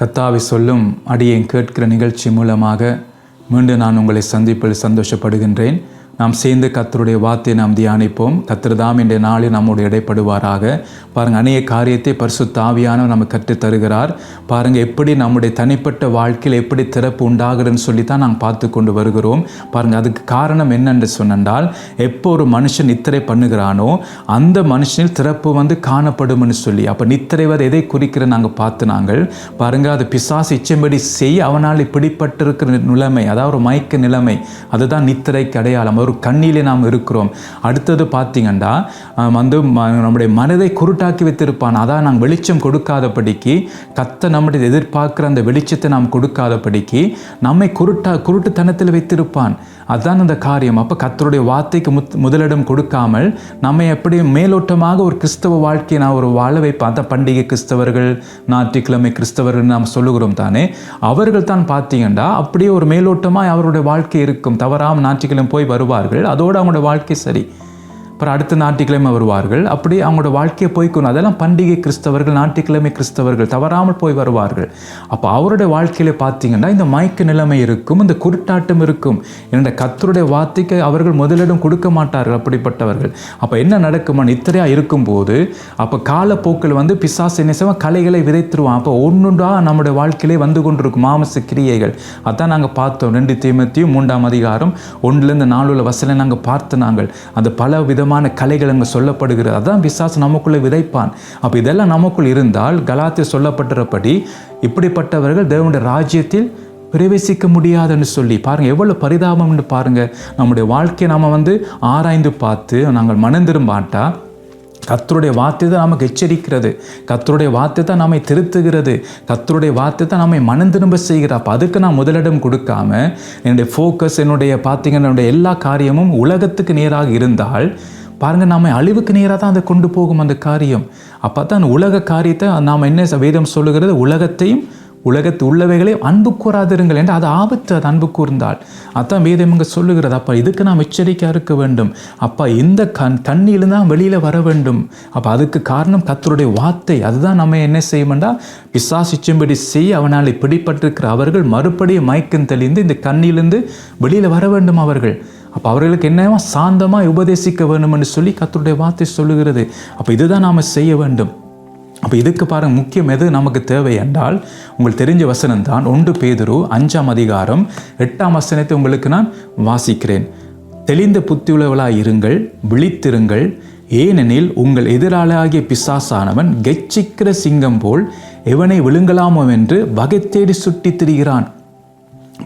கத்தாவை சொல்லும் அடியேன் கேட்கிற நிகழ்ச்சி மூலமாக மீண்டும் நான் உங்களை சந்திப்பில் சந்தோஷப்படுகின்றேன். நாம் சேர்ந்து கத்தருடைய வார்த்தையை நாம் தியானிப்போம். கத்தர் தாம் இன்றைய நாளில் நம்முடைய இடைப்படுவாராக. பாருங்கள் அநேக காரியத்தை பரிசு ஆவியானவர் நம்ம கற்றுத் தருகிறார். பாருங்கள் எப்படி நம்முடைய தனிப்பட்ட வாழ்க்கையில் எப்படி திறப்பு உண்டாகுதுன்னு சொல்லி தான் நாங்கள் பார்த்து கொண்டு வருகிறோம். பாருங்கள் அதுக்கு காரணம் என்னென்று சொன்னால் எப்போ ஒரு மனுஷன் நித்திரை பண்ணுகிறானோ அந்த மனுஷனில் திறப்பு வந்து காணப்படும்னு சொல்லி அப்போ நித்திரை நித்திரைவர் எதை குறிக்கிற நாங்கள் பார்த்து நாங்கள் பாருங்கள் அது பிசாசு இச்சம்படி செய் அவனால் இப்படிப்பட்டிருக்கிற நிலைமை அதாவது ஒரு மயக்க நிலைமை அதுதான் நித்திரைக்கு அடையாளம். ஒரு கண்ணிலே நாம் இருக்கிறோம். அடுத்தது பார்த்தீங்கன்னா வந்து ம- நம்முடைய மனதை குருட்டாக்கி வைத்திருப்பான். அதான் நாங்கள் வெளிச்சம் கொடுக்காதபடிக்கு கத்த நம்முடைய எதிர்பார்க்கிற அந்த வெளிச்சத்தை நாம் கொடுக்காதபடிக்கு நம்மை குருட்டா குருட்டுத்தனத்தில் வைத்திருப்பான். அதுதான் அந்த காரியம். அப்போ கத்தருடைய வார்த்தைக்கு முத் முதலிடம் கொடுக்காமல் நம்மை எப்படி மேலோட்டமாக ஒரு கிறிஸ்தவ வாழ்க்கையை நான் ஒரு வாழ வைப்பேன். அந்த பண்டிகை கிறிஸ்தவர்கள் ஞாயிற்றுக்கிழமை கிறிஸ்தவர்கள் நாம் சொல்லுகிறோம் தானே. அவர்கள் தான் பார்த்தீங்கன்னா அப்படியே ஒரு மேலோட்டமாக அவருடைய வாழ்க்கை இருக்கும். தவறாமல் ஞாயிற்றுக்கிழமை போய் வருவார்கள். அதோடு அவங்களோட வாழ்க்கை சரி. அப்புறம் அடுத்த ஞாயிற்றுக்கிழமை வருவார்கள். அப்படி அவங்களோட வாழ்க்கையை போய்க்கணும். அதெல்லாம் பண்டிகை கிறிஸ்தவர்கள் ஞாயிற்றுக்கிழமை கிறிஸ்தவர்கள் தவறாமல் போய் வருவார்கள். அப்போ அவருடைய வாழ்க்கையில பார்த்தீங்கன்னா இந்த மயக்க நிலைமை இருக்கும் இந்த குருட்டாட்டம் இருக்கும். என்னோட கத்தருடைய வார்த்தைக்கு அவர்கள் முதலிடம் கொடுக்க மாட்டார்கள் அப்படிப்பட்டவர்கள். அப்போ என்ன நடக்குமா நித்திரையாக இருக்கும்போது அப்போ காலப்போக்கில் வந்து பிசாசு என்ன செய்வான்? கலைகளை விதைத்துருவான். அப்போ ஒன்றுண்டா நம்முடைய வாழ்க்கையிலே வந்து கொண்டிருக்கும் மாமச கிரியைகள். அதான் நாங்கள் பார்த்தோம். ரெண்டு தீமத்தையும் மூன்றாம் அதிகாரம் ஒன்றுலேருந்து நாலுல வசலை நாங்கள் பார்த்து நாங்கள். அந்த பல விதமான கலைகள் அங்கே சொல்லப்படுகிறது. அதான் பிசாசு நமக்குள்ளே விதைப்பான். அப்போ இதெல்லாம் நமக்குள் இருந்தால் கலாத்தில் சொல்லப்பட்டிருப்படி இப்படிப்பட்டவர்கள் தேவனுடைய ராஜ்யத்தில் பிரவேசிக்க முடியாதுன்னு சொல்லி பாருங்கள் எவ்வளோ பரிதாபம்னு பாருங்கள் நம்முடைய வாழ்க்கையை நாம் வந்து ஆராய்ந்து பார்த்து நாங்கள் மனம் திரும்பாட்டா கத்தருடைய வார்த்தை தான் நமக்கு எச்சரிக்கிறது. கத்தருடைய வார்த்தை தான் நம்மை திருத்துகிறது. கத்தருடைய வார்த்தை தான் நம்மை மனம் திரும்ப செய்கிற அப்போ அதுக்கு நான் முதலிடம் கொடுக்காம என்னுடைய ஃபோக்கஸ் என்னுடைய பார்த்தீங்கன்னா என்னுடைய எல்லா காரியமும் உலகத்துக்கு நேராக இருந்தால் பாருங்கள் நாம அழிவுக்கு நேராக தான் அதை கொண்டு போகும் அந்த காரியம். அப்போ தான் உலக காரியத்தை நாம் என்ன வேதம் சொல்லுகிறது உலகத்தையும் உலகத்து உள்ளவைகளை அன்பு கூறாதிருங்கள் என்று அது ஆபத்து அது அன்பு கூர்ந்தால். அதான் வேதம் இங்கே சொல்லுகிறது அப்போ இதுக்கு நாம் எச்சரிக்கையாக இருக்க வேண்டும். அப்போ இந்த கண் தண்ணியிலும் தான் வெளியில் வர வேண்டும். அப்போ அதுக்கு காரணம் கத்தருடைய வார்த்தை. அதுதான் நம்ம என்ன செய்யமெண்டா பிசாசிச்சும்படி செய்ய அவனால் பிடிப்பட்டிருக்கிற அவர்கள் மறுபடியும் மயக்கம் தெளிந்து இந்த கண்ணிலிருந்து வெளியில் வர வேண்டும் அவர்கள். அப்போ அவர்களுக்கு என்னவா சாந்தமாக உபதேசிக்க வேண்டும்னு சொல்லி கத்தருடைய வார்த்தை சொல்லுகிறது. அப்போ இதுதான் நாம் செய்ய வேண்டும். அப்போ இதுக்கு பாருங்க முக்கியம் எது? நமக்கு தேவை என்றால் உங்களுக்கு தெரிஞ்ச வசனம் தான் ஒன்று பேதுரு அஞ்சாம் அதிகாரம் எட்டாம் வசனத்தை உங்களுக்கு நான் வாசிக்கிறேன். தெளிந்த புத்தியுள்ளவளாக இருங்கள் விழித்திருங்கள். ஏனெனில் உங்கள் எதிராளியாகிய பிசாசானவன் கெச்சிக்கிற சிங்கம் போல் எவனை விழுங்கலாமோ என்று வகை தேடி சுட்டி திரிகிறான்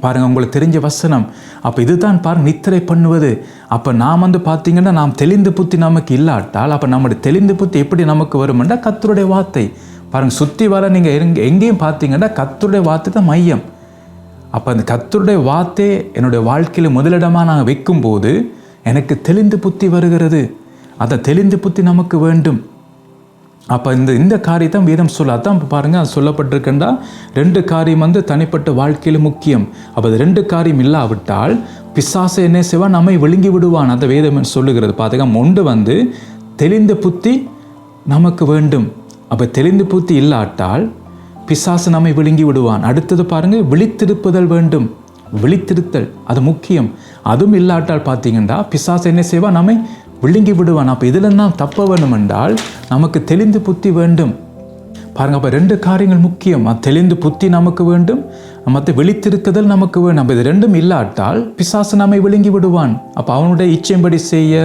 பாருங்க உங்களுக்கு தெரிஞ்ச வசனம். அப்போ இதுதான் பாருங்க நித்திரை பண்ணுவது. அப்போ நாம் வந்து பார்த்தீங்கன்னா நாம் தெளிந்த புத்தி நமக்கு இல்லாட்டால் அப்போ நம்முடைய தெளிந்த புத்தி எப்படி நமக்கு வருமெண்டா கத்தருடைய வார்த்தை. பாருங்கள் சுற்றி வர நீங்கள் எங்கே எங்கேயும் பார்த்தீங்கன்னா கத்தருடைய வார்த்தை தான் மையம். அப்போ அந்த கத்தருடைய வார்த்தை என்னுடைய வாழ்க்கையில் முதலிடமாக நான் வைக்கும்போது எனக்கு தெளிந்த புத்தி வருகிறது. அந்த தெளிந்த புத்தி நமக்கு வேண்டும். அப்போ இந்த இந்த காரியத்தை வேதம் சொல்ல அதான் அது சொல்லப்பட்டிருக்கண்டா ரெண்டு காரியம் வந்து தனிப்பட்ட வாழ்க்கையில் முக்கியம். அப்போ அது ரெண்டு காரியம் இல்லாவிட்டால் பிசாசு என்ன செய்வான் நம்மை விழுங்கி விடுவான். அந்த வேதம் சொல்லுகிறது. பாத்தீங்கன்னா ஒன்று வந்து தெளிந்த புத்தி நமக்கு வேண்டும். அப்போ தெளிந்த புத்தி இல்லாட்டால் பிசாசு நம்மை விழுங்கி விடுவான். அடுத்தது பாருங்கள் விழித்திருப்புதல் வேண்டும். விழித்திருத்தல் அது முக்கியம். அதுவும் இல்லாட்டால் பார்த்தீங்கன்னா பிசாசு என்ன செய்வான் நம்மை விழுங்கி விடுவான். அப்போ இதில் தான் தப்ப வேண்டும் என்றால் நமக்கு தெளிந்து புத்தி வேண்டும். பாருங்க அப்போ ரெண்டு காரியங்கள் முக்கியம். தெளிந்து புத்தி நமக்கு வேண்டும் மற்ற விழித்திருக்குதல் நமக்கு வேண்டும். அப்போ இது ரெண்டும் இல்லாட்டால் பிசாசு நம்மை விழுங்கி விடுவான். அப்போ அவனுடைய இச்சைம்படி செய்ய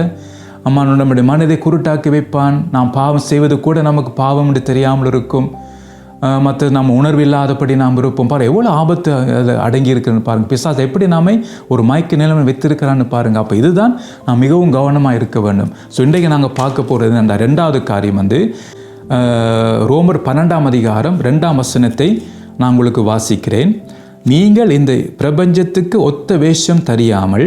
அம்மா நம்முடைய மனதை குருட்டாக்கி வைப்பான். நாம் பாவம் செய்வது கூட நமக்கு பாவம் என்று தெரியாமல் இருக்கும். மற்ற நம்ம உணர்வு இல்லாதபடி நாம் இருப்போம். பாரு எவ்வளோ ஆபத்து அதில் அடங்கி இருக்குன்னு பாருங்கள் பிசாஸ் எப்படி நாமே ஒரு மயக்க நிலைமை வைத்திருக்கிறான்னு பாருங்கள் அப்போ இதுதான் நாம் மிகவும் கவனமாக இருக்க வேண்டும். ஸோ இன்றைக்கு நாங்கள் பார்க்க போகிறது அந்த ரெண்டாவது காரியம் வந்து ரோமர் பன்னெண்டாம் அதிகாரம் ரெண்டாம் வசனத்தை நான் உங்களுக்கு வாசிக்கிறேன். நீங்கள் இந்த பிரபஞ்சத்துக்கு ஒத்த வேஷம் தெரியாமல்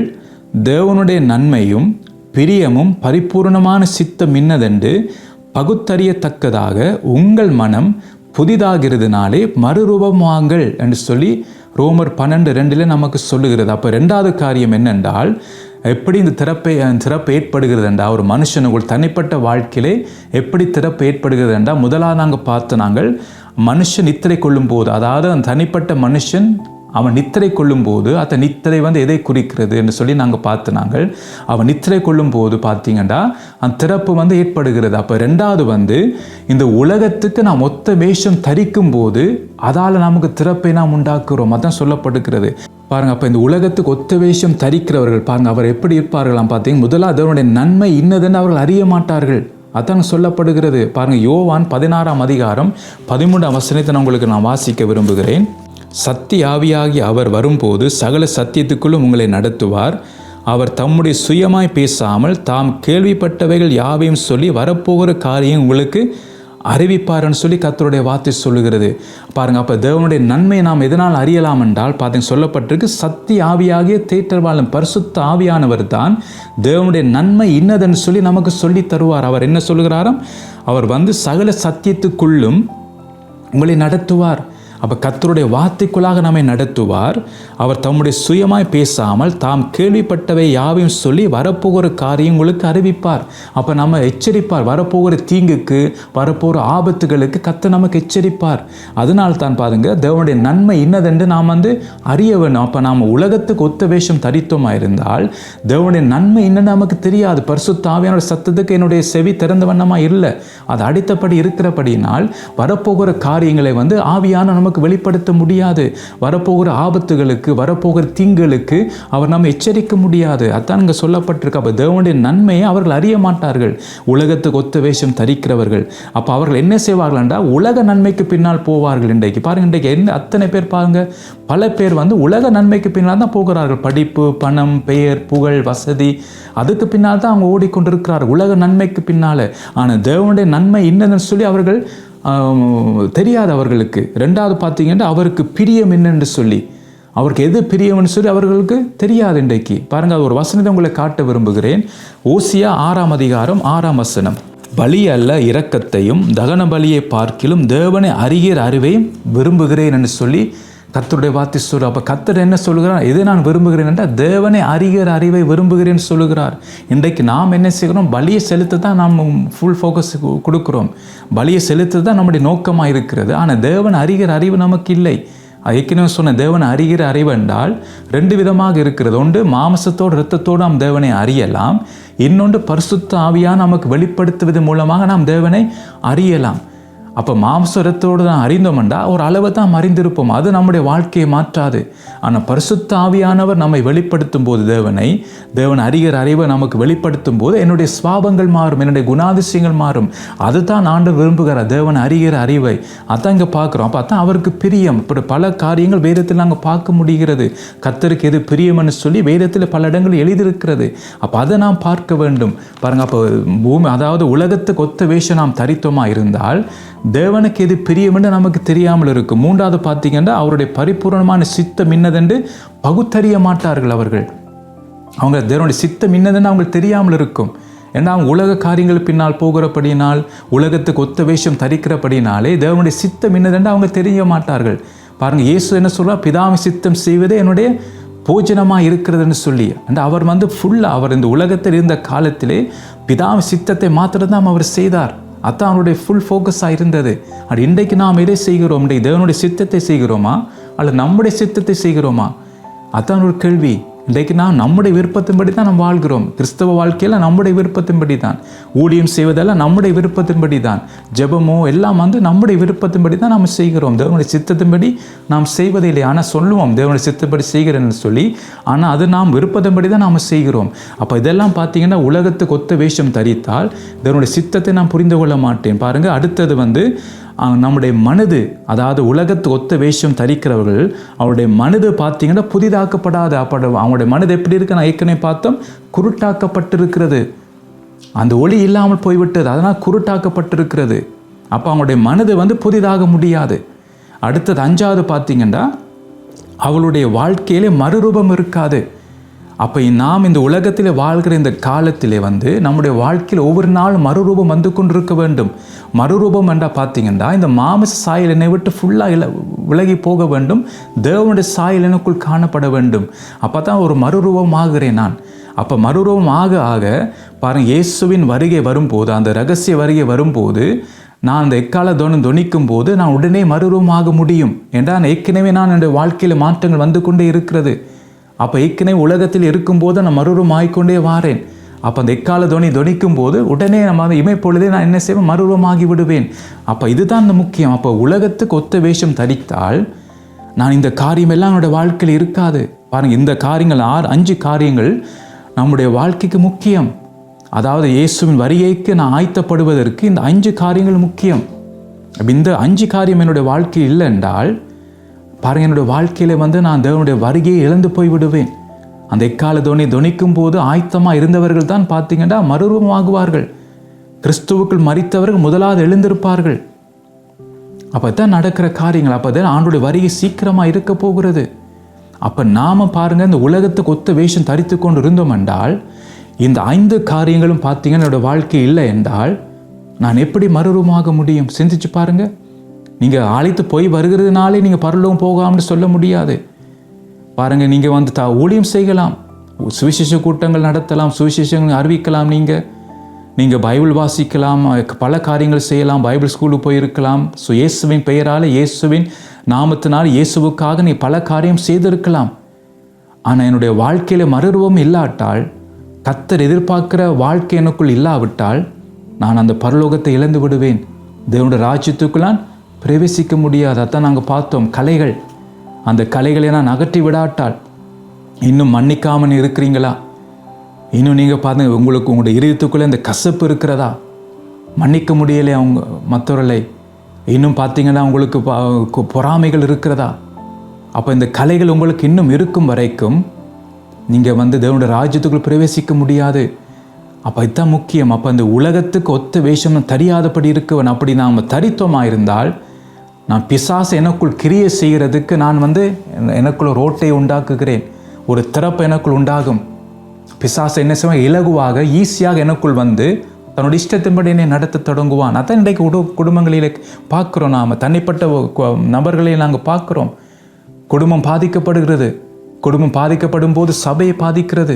தேவனுடைய நன்மையும் பிரியமும் பரிபூர்ணமான சித்தம் இன்னதென்று பகுத்தறியத்தக்கதாக உங்கள் மனம் புதிதாகிறதுனாலே மறுரூபமாங்கள் என்று சொல்லி ரோமர் பன்னெண்டு ரெண்டில் நமக்கு சொல்லுகிறது. அப்போ ரெண்டாவது காரியம் என்னென்றால் எப்படி இந்த திறப்பை திறப்பு ஏற்படுகிறது என்றால் ஒரு மனுஷனுக்குள் தனிப்பட்ட வாழ்க்கையிலே எப்படி திறப்பு ஏற்படுகிறது என்றால் முதலாக நாங்கள் பார்த்து நாங்கள் மனுஷன் நித்திரை கொள்ளும் போது அதாவது அந்த தனிப்பட்ட மனுஷன் அவன் நித்திரை கொள்ளும் போது அந்த நித்திரை வந்து எதை குறிக்கிறது என்று சொல்லி நாங்கள் பார்த்து நாங்கள் அவன் நித்திரை கொள்ளும் போது பார்த்தீங்கன்னா அந்த திறப்பு வந்து ஏற்படுகிறது. அப்போ ரெண்டாவது வந்து இந்த உலகத்துக்கு நாம் மொத்த வேஷம் தரிக்கும் போது அதால் நமக்கு திறப்பை நாம் உண்டாக்குறோம். அதான் சொல்லப்படுகிறது. பாருங்க அப்போ இந்த உலகத்துக்கு ஒத்த வேஷம் தரிக்கிறவர்கள் பாருங்க அவர் எப்படி இருப்பார்களாம் பார்த்தீங்க முதலாவது அதனுடைய நன்மை இன்னதுன்னு அவர்கள் அறிய மாட்டார்கள். அதான் சொல்லப்படுகிறது. பாருங்க யோவான் பதினாறாம் அதிகாரம் பதிமூன்றாம் வசனத்தை நான் உங்களுக்கு நான் வாசிக்க விரும்புகிறேன். சக்தி ஆவியாகி அவர் வரும்போது சகல சத்தியத்துக்குள்ளும் உங்களை நடத்துவார். அவர் தம்முடைய சுயமாய் பேசாமல் தாம் கேள்விப்பட்டவைகள் யாவையும் சொல்லி வரப்போகிற காரியம் உங்களுக்கு அறிவிப்பார்னு சொல்லி கத்தருடைய வார்த்தை சொல்லுகிறது. பாருங்க அப்போ தேவனுடைய நன்மையை நாம் எதனால் அறியலாம் என்றால் பார்த்தீங்க சொல்லப்பட்டிருக்கு சக்தி ஆவியாகிய வாழும் பரிசுத்த ஆவியானவர் தான் தேவனுடைய நன்மை இன்னதுன்னு சொல்லி நமக்கு சொல்லி தருவார். அவர் என்ன சொல்லுகிறாராம்? அவர் வந்து சகல சத்தியத்துக்குள்ளும் உங்களை நடத்துவார். அப்போ கத்தருடைய வார்த்தைக்குள்ளாக நம்மை நடத்துவார். அவர் தம்முடைய சுயமாய் பேசாமல் தாம் கேள்விப்பட்டவை யாவையும் சொல்லி வரப்போகிற காரியம் உங்களுக்கு அறிவிப்பார். அப்போ நம்ம எச்சரிப்பார். வரப்போகிற தீங்குக்கு வரப்போகிற ஆபத்துகளுக்கு கத்த நமக்கு எச்சரிப்பார். அதனால் தான் பாருங்க தேவனுடைய நன்மை இன்னதென்று நாம் வந்து அறிய வேணும் அப்போ நாம் உலகத்துக்கு ஒத்த வேஷம் தரித்தோமாக இருந்தால் தேவனுடைய நன்மை இன்னும் நமக்கு தெரியாது. பரிசுத்த தாவியான சத்தத்துக்கு என்னுடைய செவி திறந்த வண்ணமாக இல்லை. அது அடித்தபடி இருக்கிறபடியினால் வரப்போகிற காரியங்களை வந்து ஆவியான நமக்கு வெளிப்படுத்த முடியாது. வரப்போகிற ஆபத்துகளுக்கு வரப்போகிற தீங்களுக்கு அவர் நம்ம எச்சரிக்க முடியாது. அதான் இங்கே சொல்லப்பட்டிருக்கு. அப்போ தேவனுடைய நன்மையை அவர்கள் அறிய மாட்டார்கள். உலகத்துக்கு ஒத்த வேஷம் தரிக்கிறவர்கள். அப்போ அவர்கள் என்ன செய்வார்கள் என்றால் உலக நன்மைக்கு பின்னால் போவார்கள் இன்றைக்கு. பாருங்க இன்றைக்கு என்ன அத்தனை பேர் பாருங்க. பல பேர் வந்து உலக நன்மைக்கு பின்னால் தான் போகிறார்கள். படிப்பு பணம் பெயர் புகழ் வசதி. அதுக்கு பின்னால் தான் அவங்க ஓடிக்கொண்டிருக்கிறார்கள் உலக நன்மைக்கு பின்னால். ஆனால் தேவனுடைய நன்மை என்னன்னு சொல்லி அவர்கள் தெரியாது அவர்களுக்கு ரெண்டாவது பார்த்தீங்கன்னா அவருக்கு பிரியம் என்னென்று சொல்லி. அவருக்கு எது பிரியம்னு சொல்லி அவர்களுக்கு தெரியாது இன்றைக்கு. பாருங்க அது ஒரு வசனத்தை உங்களை காட்ட விரும்புகிறேன். ஓசியா ஆறாம் அதிகாரம் ஆறாம் வசனம். பலி அல்ல இரக்கத்தையும் தகன பலியை பார்க்கிலும் தேவனை அறிகிற அறிவையும் விரும்புகிறேன் என்று சொல்லி கத்தருடைய வார்த்தை சொல்லு அப்போ கத்தர் என்ன சொல்லுகிறார்? எதை நான் விரும்புகிறேன் என்றால் தேவனை அறிகிற அறிவை விரும்புகிறேன் சொல்லுகிறார். இன்றைக்கு நாம் என்ன செய்கிறோம்? பலியை செலுத்த தான் நாம் ஃபுல் ஃபோக்கஸ் கொடுக்குறோம். பலியை செலுத்த தான் நம்முடைய நோக்கமாக இருக்கிறது. ஆனால் தேவன் அறிகிற அறிவு நமக்கு இல்லை. ஏற்கனவே சொன்ன தேவனை அறிகிற அறிவு என்றால் ரெண்டு விதமாக இருக்கிறது. ஒன்று மாமசத்தோடு இரத்தத்தோடு நாம் தேவனை அறியலாம். இன்னொன்று பரிசுத்த ஆவியாக நமக்கு வெளிப்படுத்துவது மூலமாக நாம் தேவனை அறியலாம். அப்போ மாம்சரத்தோடு தான் அறிந்தோம்டா ஒரு அளவு தான் அறிந்திருப்போம். அது நம்முடைய வாழ்க்கையை மாற்றாது. ஆனால் பரிசுத்த ஆவியானவர் நம்மை வெளிப்படுத்தும் போது தேவனை தேவன் அறிகிற அறிவை நமக்கு வெளிப்படுத்தும் போது என்னுடைய சுவாபங்கள் மாறும் என்னுடைய குணாதிசயங்கள் மாறும். அதுதான் ஆண்டு விரும்புகிற தேவன் அறிகிற அறிவை. அதான் இங்கே பார்க்குறோம். அப்போ அதான் அவருக்கு பிரியம். இப்படி பல காரியங்கள் வேதத்தில் நாங்கள் பார்க்க முடிகிறது. கத்தருக்கு எது பிரியம்னு சொல்லி வேதத்தில் பல இடங்கள் எழுதியிருக்கிறது. அப்போ அதை நாம் பார்க்க வேண்டும். பாருங்கள் அப்போ பூமி அதாவது உலகத்துக்கு ஒத்த வேஷம் நாம் தரித்துவமாக இருந்தால் தேவனுக்கு எது பிரியமென்று நமக்கு தெரியாமல் இருக்கும். மூன்றாவது பார்த்தீங்கன்னா அவருடைய பரிபூர்ணமான சித்தம் இன்னதென்று பகுத்தறிய மாட்டார்கள் அவர்கள். அவங்க தேவனுடைய சித்தம் இன்னதென்று அவங்களுக்கு தெரியாமல் இருக்கும். ஏன்னா அவங்க உலக காரியங்கள் பின்னால் போகிறபடினால் உலகத்துக்கு ஒத்த வேஷம் தரிக்கிறபடினாலே தேவனுடைய சித்தம் இன்னதென்று அவங்க தெரிய மாட்டார்கள். பாருங்கள் இயேசு என்ன சொல்கிறார் பிதாமி சித்தம் செய்வதே என்னுடைய போஜனமாக இருக்கிறதுன்னு சொல்லி. அந்த அவர் வந்து ஃபுல்லாக அவர் இந்த உலகத்தில் இருந்த காலத்திலே பிதாவின் சித்தத்தை மாத்திரம்தான் அவர் செய்தார். அதான் அவனுடைய ஃபுல் ஃபோக்கஸாக இருந்தது. அது இன்றைக்கு நாம் எதை செய்கிறோம்? இன்றைக்கு தேவனுடைய சித்தத்தை செய்கிறோமா? அல்லது நம்முடைய சித்தத்தை செய்கிறோமா? அதான் ஒரு கேள்வி. இன்றைக்கு நான் நம்முடைய விருப்பத்தின்படி தான் நாம் வாழ்கிறோம். கிறிஸ்தவ வாழ்க்கையில் நம்முடைய விருப்பத்தின்படி தான் ஊழியம் செய்வதெல்லாம் நம்முடைய விருப்பத்தின்படி தான் ஜெபமோ எல்லாம் வந்து நம்முடைய விருப்பத்தின்படி தான் நாம் செய்கிறோம். தேவனுடைய சித்தத்தின்படி நாம் செய்வதில்லை ஆனால் சொல்லுவோம் தேவனுடைய சித்தப்படி செய்கிறேன்னு சொல்லி ஆனால் அது நாம் விருப்பத்தின்படி தான் நாம் செய்கிறோம். அப்போ இதெல்லாம் பார்த்தீங்கன்னா உலகத்துக்கு ஒத்த வேஷம் தரித்தால் தேவனுடைய சித்தத்தை நான் புரிந்து கொள்ள மாட்டேன். பாருங்கள் அடுத்தது வந்து நம்முடைய மனது அதாவது உலகத்து ஒத்த வேஷம் தரிக்கிறவர்கள் அவருடைய மனது பார்த்தீங்கன்னா புதிதாக்கப்படாது அப்பட அவங்களுடைய மனது எப்படி இருக்கு? நான் ஏற்கனவே பார்த்தோம் குருட்டாக்கப்பட்டிருக்கிறது. அந்த ஒளி இல்லாமல் போய்விட்டது அதனால் குருட்டாக்கப்பட்டிருக்கிறது. அப்போ அவங்களுடைய மனது வந்து புதிதாக முடியாது. அடுத்தது அஞ்சாவது பார்த்தீங்கன்னா அவளுடைய வாழ்க்கையிலே மறுரூபம் இருக்காது. அப்போ நாம் இந்த உலகத்தில் வாழ்கிற இந்த காலத்திலே வந்து நம்முடைய வாழ்க்கையில் ஒவ்வொரு நாளும் மறுரூபம் வந்து கொண்டிருக்க வேண்டும். மறுரூபம் என்றால் பார்த்தீங்கன்னா இந்த மாமிச சாயல் என்னை விட்டு ஃபுல்லாக இல விலகி போக வேண்டும். தேவனுடைய சாயல் எனக்குள் காணப்பட வேண்டும். அப்போ தான் ஒரு மறுரூபம் ஆகிறேன் நான். அப்போ மறுரூபம் ஆக ஆக பாருங்க இயேசுவின் வருகை வரும்போது அந்த ரகசிய வருகை வரும்போது நான் அந்த எக்கால துவனம் துணிக்கும் போது நான் உடனே மறுரூபமாக முடியும். என்றால் ஏற்கனவே நான் என்னுடைய வாழ்க்கையில் மாற்றங்கள் வந்து கொண்டே இருக்கிறது. அப்போ ஏற்கனவே உலகத்தில் இருக்கும்போது நான் மறுரூபம் ஆகிக்கொண்டே வாரேன். அப்போ அந்த எக்கால துணி துணிக்கும் போது உடனே நம்ம அதை இமைப்பொழுதே நான் என்ன செய்வேன்? மறுரூபமாகி விடுவேன் அப்போ இதுதான் அந்த முக்கியம். அப்போ உலகத்துக்கு ஒத்த வேஷம் தரித்தால் நான் இந்த காரியமெல்லாம் என்னோடய என்னுடைய வாழ்க்கையில் இருக்காது. பாருங்கள் இந்த காரியங்கள் ஆறு அஞ்சு காரியங்கள் நம்முடைய வாழ்க்கைக்கு முக்கியம். அதாவது இயேசுவின் வரியைக்கு நான் ஆயத்தப்படுவதற்கு இந்த அஞ்சு காரியங்கள் முக்கியம். இந்த அஞ்சு காரியம் என்னுடைய வாழ்க்கை இல்லை என்றால் பாருங்கள் என்னுடைய வாழ்க்கையில் வந்து நான் தேவனுடைய வருகையை இழந்து போய் விடுவேன் அந்த எக்கால துணி துணிக்கும் போது ஆயத்தமாக இருந்தவர்கள் தான் பார்த்தீங்கன்னா மறுரூபமாகுவார்கள். கிறிஸ்துவுக்குள் மறித்தவர்கள் முதலாவது எழுந்திருப்பார்கள். அப்போ தான் நடக்கிற காரியங்கள் அப்போ தான் ஆண்டுடைய வருகை சீக்கிரமாக இருக்க போகிறது. அப்போ நாம் பாருங்கள் இந்த உலகத்துக்கு ஒத்த வேஷம் தரித்து கொண்டு இருந்தோம் என்றால் இந்த ஐந்து காரியங்களும் பார்த்தீங்கன்னா என்னோட வாழ்க்கை இல்லை என்றால் நான் எப்படி மறுரூபமாக முடியும்? சிந்திச்சு பாருங்கள் நீங்கள் அழைத்து போய் வருகிறதுனாலே நீங்கள் பரலோகம் போகாமன்னு சொல்ல முடியாது. பாருங்க நீங்கள் வந்து த ஊழியம் செய்யலாம். சுவிசேஷ கூட்டங்கள் நடத்தலாம் சுவிசேஷங்கள் அறிவிக்கலாம் நீங்கள் நீங்கள் பைபிள் வாசிக்கலாம் பல காரியங்கள் செய்யலாம் பைபிள் ஸ்கூலுக்கு போயிருக்கலாம். ஸோ இயேசுவின் பெயரால் இயேசுவின் நாமத்தினால் இயேசுவுக்காக நீ பல காரியம் செய்திருக்கலாம். ஆனால் என்னுடைய வாழ்க்கையில் மறுரூபம் இல்லாட்டால் கத்தர் எதிர்பார்க்கிற வாழ்க்கை எனக்குள் இல்லாவிட்டால் நான் அந்த பரலோகத்தை இழந்து விடுவேன். தேவனுடைய ராஜ்யத்துக்குள்ளான் பிரவேசிக்க முடியாது அதான் நாங்கள் பார்த்தோம் கலைகள். அந்த கலைகளை நான் அகற்றி விடாட்டால் இன்னும் மன்னிக்காமல் இருக்கிறீங்களா? இன்னும் நீங்கள் பாருங்கள் உங்களுக்கு உங்களுடைய இருதயத்துக்குள்ளே இந்த கசப்பு இருக்கிறதா? மன்னிக்க முடியலை அவங்க மற்றவர்களை. இன்னும் பார்த்தீங்கன்னா உங்களுக்கு பொறாமைகள் இருக்கிறதா? அப்போ இந்த கலைகள் உங்களுக்கு இன்னும் இருக்கும் வரைக்கும் நீங்கள் வந்து தேவனுடைய ராஜ்யத்துக்குள் பிரவேசிக்க முடியாது. அப்போ இதுதான் முக்கியம். அப்போ அந்த உலகத்துக்கு ஒத்த வேஷம் தரியாதபடி இருக்கவன் அப்படி நாம் தரித்துவமாக இருந்தால் நான் பிசாசு எனக்குள் கிரியை செய்கிறதுக்கு நான் வந்து எனக்குள்ள ரோட்டை உண்டாக்குகிறேன். ஒரு திறப்பு எனக்குள் உண்டாகும். பிசாசு என்ன செய்வான்? இலகுவாக ஈஸியாக எனக்குள் வந்து தன்னோட இஷ்டத்தின்படி என்னை நடத்த தொடங்குவான். அதான் இன்றைக்கு குடு குடும்பங்களில் பார்க்குறோம் நாம். தனிப்பட்ட நபர்களை நாங்கள் பார்க்குறோம். குடும்பம் பாதிக்கப்படுகிறது. குடும்பம் பாதிக்கப்படும் போது சபையை பாதிக்கிறது.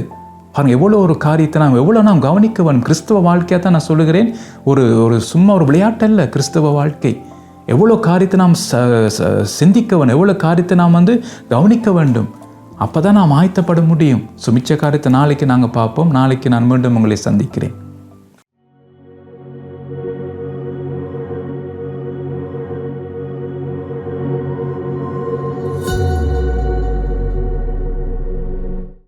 பாருங்கள் எவ்வளோ ஒரு காரியத்தை நாம் எவ்வளோ நாம் கவனிக்க வேண்டும். கிறிஸ்தவ வாழ்க்கையாக தான் நான் சொல்லுகிறேன். ஒரு ஒரு சும்மா ஒரு விளையாட்டல்ல கிறிஸ்தவ வாழ்க்கை. எவ்வளோ காரியத்தை நாம் ச சிந்திக்க வேண்டும் எவ்வளோ காரியத்தை நாம் வந்து கவனிக்க வேண்டும்? அப்போ தான் நாம் ஆயத்தப்பட முடியும். சுமிச்ச காரியத்தை நாளைக்கு நாங்கள் பார்ப்போம். நாளைக்கு நான் மீண்டும் உங்களை சந்திக்கிறேன்.